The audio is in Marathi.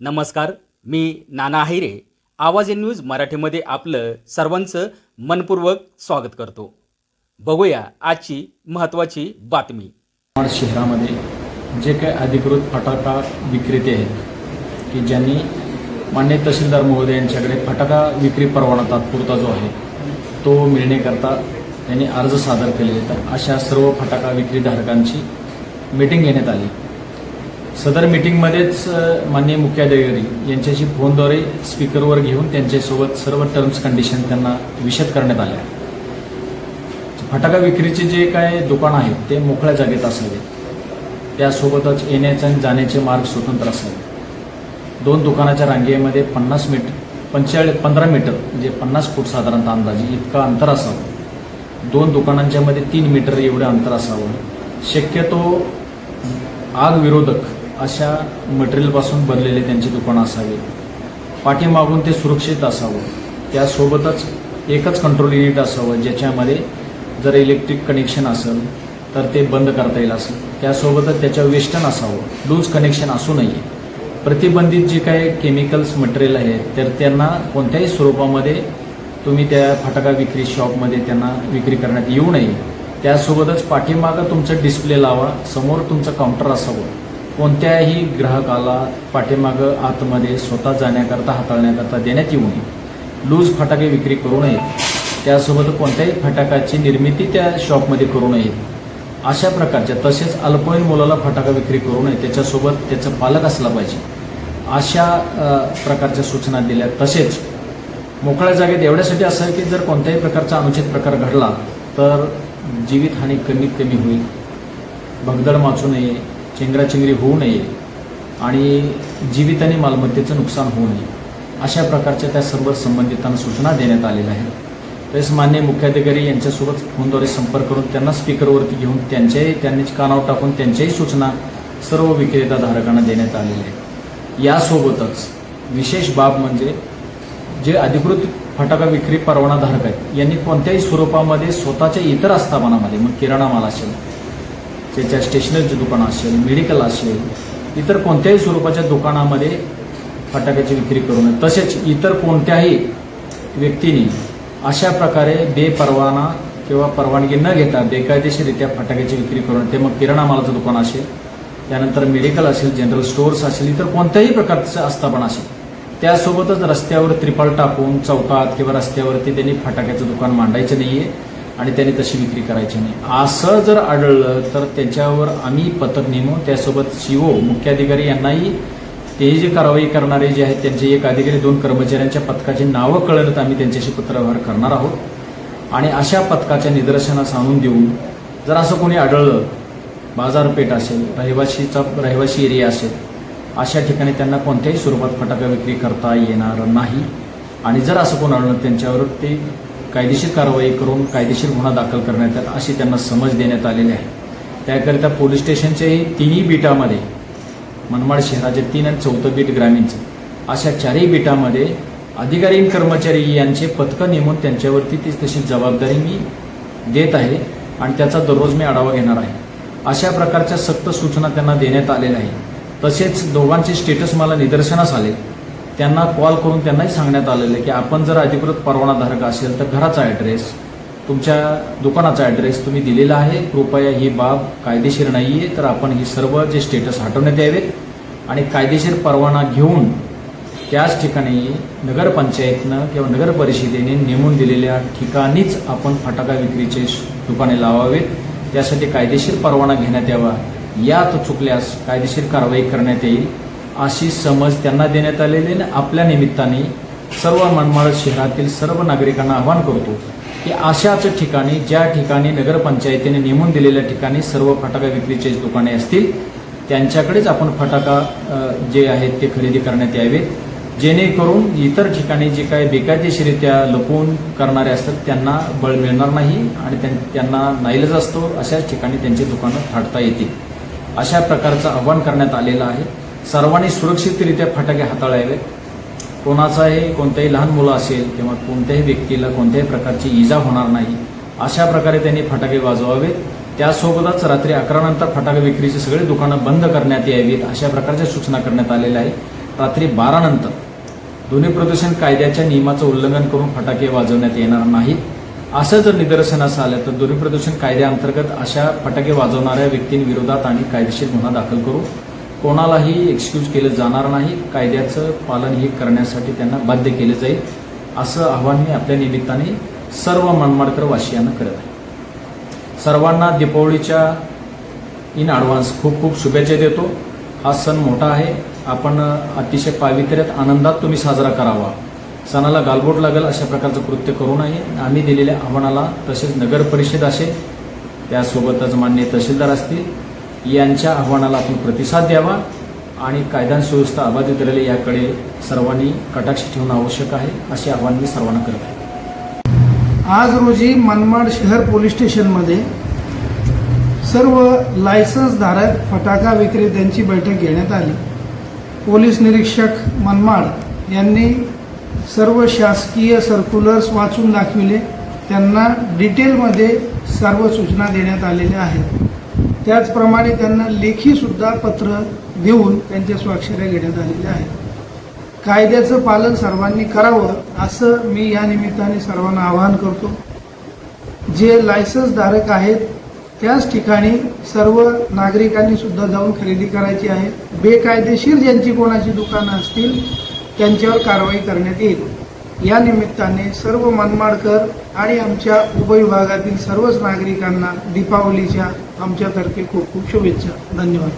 नमस्कार मी नाना हिरे आवाज इन न्यूज मराठीमध्ये आपलं सर्वांचं मनपूर्वक स्वागत करतो. बघूया आजची महत्त्वाची बातमी. शहरामध्ये जे काही अधिकृत फटाका विक्रेते आहेत की ज्यांनी मान्य तहसीलदार महोदय यांच्याकडे फटाका विक्री परवाना तात्पुरता जो आहे तो मिळण्याकरता त्यांनी अर्ज सादर केलेले आहेत. अशा सर्व फटाका विक्रीधारकांची मीटिंग घेण्यात आली. सदर मीटिंगमध्येच माननीय मुख्याधिकारी यांच्याशी फोनद्वारे स्पीकरवर घेऊन त्यांच्यासोबत सर्व टर्म्स कंडिशन त्यांना विशद करण्यात आल्या. फटाका विक्रीचे जे काय दुकान आहेत ते मोकळ्या जागेत असावे. त्यासोबतच येण्याचे आणि जाण्याचे मार्ग स्वतंत्र असावे. दोन दुकानाच्या रांगेमध्ये पन्नास मीटर पंचेचाळीस पंधरा मीटर म्हणजे पन्नास फूट साधारणतः अंदाजे इतका अंतर असावं. दोन दुकानांच्या मध्ये तीन मीटर एवढं अंतर असावं. शक्यतो आग विरोधक अशा मटेरियलपासून बनलेले त्यांची दुकानं असावी. पाठीमागून ते सुरक्षित असावं. त्यासोबतच एकच कंट्रोल युनिट असावं ज्याच्यामध्ये जर इलेक्ट्रिक कनेक्शन असेल तर ते बंद करता येईल असं. त्यासोबतच त्याच्या वेस्टर्न असावं. लूज कनेक्शन असू नये. प्रतिबंधित जे काही केमिकल्स मटेरियल आहे तर त्यांना कोणत्याही स्वरूपामध्ये तुम्ही त्या फटाका विक्री शॉपमध्ये त्यांना विक्री करण्यात येऊ नये. त्यासोबतच पाठीमागं तुमचं डिस्प्ले लावा समोर तुमचं काउंटर असावं. कोणत्याही ग्राहकाला पाठीमागं आतमध्ये स्वतः जाण्याकरता हाताळण्याकरता देण्यात येऊ नये. लूज फटाके विक्री करू नयेत. त्यासोबत कोणत्याही फटाकाची निर्मिती त्या शॉपमध्ये करू नये अशा प्रकारच्या तसेच अल्पवयीन मुलाला फटाका विक्री करू नये त्याच्यासोबत त्याचं पालक असला पाहिजे. अशा प्रकारच्या सूचना दिल्या. तसेच मोकळ्या जागेत एवढ्यासाठी असं आहे की जर कोणत्याही प्रकारचा अनुचित प्रकार घडला तर जीवितहानी कमीत कमी होईल. भगदड माचू नये. चेंगराचेंगरी होऊ नये आणि जीवित आणि मालमत्तेचं नुकसान होऊ नये अशा प्रकारच्या त्या सर्व संबंधितांना सूचना देण्यात आलेल्या आहेत. तसेच मान्य मुख्याधिकारी यांच्यासोबत फोनद्वारे संपर्क करून त्यांना स्पीकरवरती घेऊन त्यांच्याही त्यांनी कानावर टाकून त्यांच्याही सूचना सर्व विक्रेता धारकांना देण्यात आलेल्या आहेत. यासोबतच विशेष बाब म्हणजे जे अधिकृत फटाका विक्री परवानाधारक आहेत यांनी कोणत्याही स्वरूपामध्ये स्वतःच्या इतर आस्थापनामध्ये मग किराणा माल असेल त्याच्या स्टेशनरीचं दुकान असेल मेडिकल असेल इतर कोणत्याही स्वरूपाच्या दुकानामध्ये फटाक्याची विक्री करू नये. तसेच इतर कोणत्याही व्यक्तीने अशा प्रकारे बेपरवाना किंवा परवानगी न घेता बेकायदेशीररित्या फटाक्याची विक्री करू नये. ते मग किराणा मालाचं दुकान असेल त्यानंतर मेडिकल असेल जनरल स्टोअर्स असेल इतर कोणत्याही प्रकारचं आस्थापन असेल त्यासोबतच रस्त्यावर त्रिपाल टाकून चौकात किंवा रस्त्यावरती त्यांनी फटाक्याचं दुकान मांडायचं नाहीये. आणि त्यांनी तशी विक्री करायची नाही. असं जर आढळलं तर त्याच्यावर आम्ही पथक नेमू त्यासोबत सीओ मुख्याधिकारी यांनाही ते जे कारवाई करणारे जे आहेत त्यांचे एक अधिकारी दोन कर्मचाऱ्यांच्या पथकाची नावं कळत आम्ही त्यांच्याशी पत्रव्यवहार करणार आहोत. आणि अशा पथकाच्या निदर्शनास आणून देऊन जर असं कोणी आढळलं बाजारपेठ असेल रहिवाशीचा रहिवाशी एरिया असेल अशा ठिकाणी त्यांना कोणत्याही स्वरूपात फटाका विक्री करता येणार नाही. आणि जर असं कोण आढळलं त्यांच्यावर ते कायदेशीर कारवाई करून कायदेशीर गुन्हा दाखल करण्यात येईल अशी त्यांना समज देण्यात आलेली आहे. त्याकरिता पोलीस स्टेशनच्याही तिन्ही बीटामध्ये मनमाड शहराचे तीन आणि चौथं बीट ग्रामीणचं अशा चारही बीटामध्ये अधिकारी आणि कर्मचारी यांचे पथकं नेमून त्यांच्यावरती ती तशी जबाबदारी मी देत आहे आणि त्याचा दररोज मी आढावा घेणार आहे. अशा प्रकारच्या सक्त सूचना त्यांना देण्यात आलेल्या आहे तसेच दोघांचे स्टेटस मला निदर्शनास आले. त्यांना कॉल करून त्यांनाही सांगण्यात आलेलं आहे की आपण जर अधिकृत परवानाधारक असेल तर घराचा ॲड्रेस तुमच्या दुकानाचा ॲड्रेस तुम्ही दिलेला आहे. कृपया ही बाब कायदेशीर नाही आहे तर आपण ही सर्व जे स्टेटस हटवण्यात यावेत आणि कायदेशीर परवाना घेऊन त्याच ठिकाणी नगरपंचायतनं किंवा नगर परिषदेने नेमून दिलेल्या ठिकाणीच आपण फटाका विक्रीचे दुकाने लावावेत. त्यासाठी कायदेशीर परवाना घेण्यात यावा. यात चुकल्यास कायदेशीर कारवाई करण्यात येईल. अशी समज त्यांना देण्यात आलेली आणि आपल्या निमित्ताने सर्व मनमाड शहरातील सर्व नागरिकांना आवाहन करतो की अशाच ठिकाणी ज्या ठिकाणी नगरपंचायतीने नेमून दिलेल्या ठिकाणी सर्व फटाका विक्रीचे दुकाने असतील त्यांच्याकडेच आपण फटाका जे आहेत ते खरेदी करण्यात यावेत. जेणेकरून इतर ठिकाणी जे काही बेकायदेशीरित्या लपवून करणारे असतात त्यांना बळ मिळणार नाही आणि त्यां- त्यांना नाईलच असतो अशाच ठिकाणी त्यांची दुकानं थाटता येतील. अशा प्रकारचं आव्हान करण्यात आलेलं आहे. सर्वांनी सुरक्षितरित्या फटाके हाताळावे. कोणाचाही कोणत्याही लहान मुलं असेल किंवा कोणत्याही व्यक्तीला कोणत्याही प्रकारची इजा होणार नाही अशा प्रकारे त्यांनी फटाके वाजवावेत. त्यासोबतच रात्री अकरा नंतर फटाके विक्रीची सगळी दुकानं बंद करण्यात यावीत अशा प्रकारच्या सूचना करण्यात आलेल्या आहेत. रात्री बारा नंतर ध्वनी प्रदूषण कायद्याच्या नियमाचं उल्लंघन करून फटाके वाजवण्यात येणार नाहीत. असं जर निदर्शनास आलं तर ध्वनी प्रदूषण कायद्याअंतर्गत अशा फटाके वाजवणाऱ्या व्यक्तींविरोधात आणि कायदेशीर गुन्हा दाखल करू. कोणालाही एक्सक्यूज केलं जाणार नाही. कायद्याचं पालन हे करण्यासाठी त्यांना बाध्य केलं जाईल असं आव्हान मी आपल्या निमित्ताने सर्व मनमाडकर वासियांना करत आहे. सर्वांना दीपावलीच्या इन ॲडव्हान्स खूप खूप शुभेच्छा देतो. हा सण मोठा आहे. आपण अतिशय पावित्र्यात आनंदात तुम्ही साजरा करावा. सणाला गालबोट लागेल अशा प्रकारचं कृत्य करू नये. आम्ही दिलेल्या आव्हानाला तसेच नगर परिषद असेल त्यासोबतच मान्य तहसीलदार असतील यांच्या आव्हानाला आपण प्रतिसाद द्यावा आणि कायदा सुव्यवस्था अबाधित राहिली याकडे सर्वांनी कटाक्ष ठेवणं आवश्यक आहे असे आव्हान मी सर्वांना करत आहे. आज रोजी मनमाड शहर पोलीस स्टेशनमध्ये सर्व लायसन्सधारक फटाका विक्रेत्यांची बैठक घेण्यात आली. पोलीस निरीक्षक मनमाड यांनी सर्व शासकीय सर्क्युलर्स वाचून दाखविले. त्यांना डिटेलमध्ये सर्व सूचना देण्यात आलेल्या आहेत. त्याचप्रमाणे त्यांना लेखीसुद्धा पत्र देऊन त्यांच्या स्वाक्षऱ्या घेण्यात आलेल्या आहेत. कायद्याचं पालन सर्वांनी करावं असं मी या निमित्ताने सर्वांना आवाहन करतो. जे लायसन्सधारक आहेत त्याच ठिकाणी सर्व नागरिकांनी सुद्धा जाऊन खरेदी करायची आहे. बेकायदेशीर ज्यांची कोणाची दुकानं असतील त्यांच्यावर कारवाई करण्यात येईल. या निमित्ताने सर्व मनमाडकर आणि आमच्या उपविभागातील सर्वच नागरिकांना दीपावलीच्या आमच्यातर्फे खूप खूप शुभेच्छा. धन्यवाद.